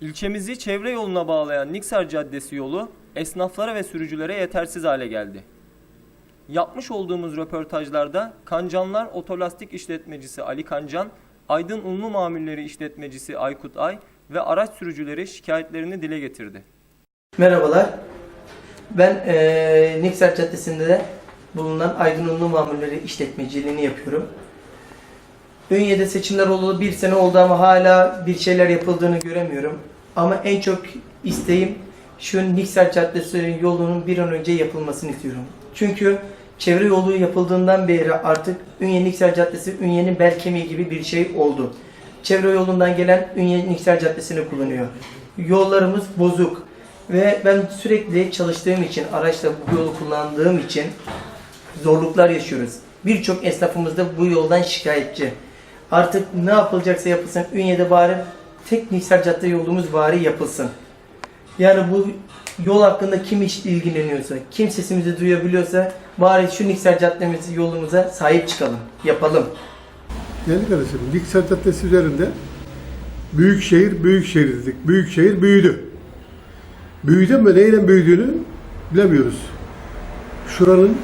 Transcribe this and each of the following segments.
İlçemizi çevre yoluna bağlayan Niksar Caddesi yolu esnaflara ve sürücülere yetersiz hale geldi. Yapmış olduğumuz röportajlarda Kancanlar Otolastik İşletmecisi Ali Kancan, Aydın Unlu Mamulleri İşletmecisi Aykut Ay ve araç sürücüleri şikayetlerini dile getirdi. Merhabalar. Ben eee Niksar Caddesi'nde de bulunan Aydın Unlu Mamulleri işletmeciliğini yapıyorum. Ünye'de seçimler oldu bir sene oldu ama hala bir şeyler yapıldığını göremiyorum. Ama en çok isteğim şu Niksar Caddesi yolunun bir an önce yapılmasını istiyorum. Çünkü çevre yolu yapıldığından beri artık Ünye Niksar Caddesi Ünye'nin bel kemiği gibi bir şey oldu. Çevre yolundan gelen Ünye Niksar Caddesi'ni kullanıyor. Yollarımız bozuk ve ben sürekli çalıştığım için, araçla bu yolu kullandığım için zorluklar yaşıyoruz. Birçok esnafımız da bu yoldan şikayetçi. Artık ne yapılacaksa yapılsın. Ünye'de bari tek Niksar Cadde yolumuz bari yapılsın. Yani bu yol hakkında kim hiç ilgileniyorsa, kim sesimizi duyabiliyorsa bari şu Niksar Caddemiz yolumuza sahip çıkalım, yapalım. Değerli kardeşim, Niksar Caddesi üzerinde büyük şehir, büyük şehir dedik. Büyük şehir büyüdü. Büyüdü ama neyle büyüdüğünü bilemiyoruz. Şuranın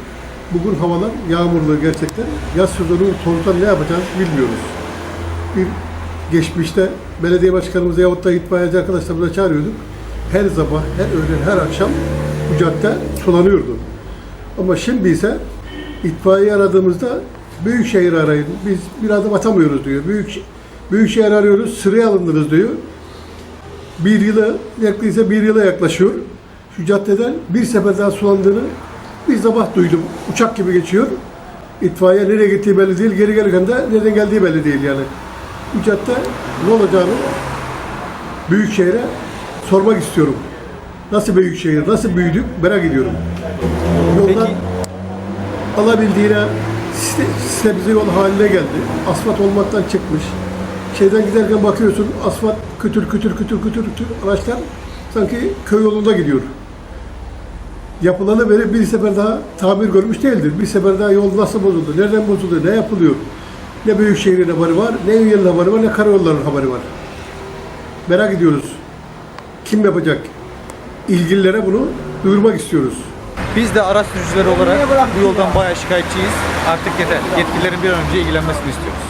bugün havalar yağmurlu gerçekten. Yaz sezonu tozdan ne yapacağız bilmiyoruz. Bir geçmişte belediye başkanımıza yahut da itfaiyeci arkadaşlarımıza çağırıyorduk. Her sabah, her öğlen, her akşam bu cadde sulanıyordu. Ama şimdi ise itfaiye aradığımızda büyük şehir arayın. Biz bir adım atamıyoruz diyor. Büyük büyük şehir arıyoruz. Sıraya alındınız diyor. Bir yıla yaklaşık bir yıla yaklaşıyor. Şu caddeden bir sefer daha sulandığını bir sabah duydum. Uçak gibi geçiyor. İtfaiye nereye gittiği belli değil. Geri gelirken de nereden geldiği belli değil yani. Cadde ne olacağını büyük şehre sormak istiyorum. Nasıl büyük şehir, nasıl büyüdük merak ediyorum. Yoldan alabildiğine site yol haline geldi. Asfalt olmaktan çıkmış. Şeyden giderken bakıyorsun asfalt kütür kütür kütür kütür kütür araçlar sanki köy yolunda gidiyor. Yapılanı beri bir sefer daha tamir görmüş değildir. Bir sefer daha yol nasıl bozuldu, nereden bozuldu, ne yapılıyor? Ne büyükşehirin haberi var, ne Ünye'nin haberi var, ne karayolların haberi var. Merak ediyoruz. Kim yapacak? İlgililere bunu duyurmak istiyoruz. Biz de araç sürücüleri olarak bu yoldan bayağı şikayetçiyiz. Artık yeter. Yetkililerin bir an önce ilgilenmesini istiyoruz.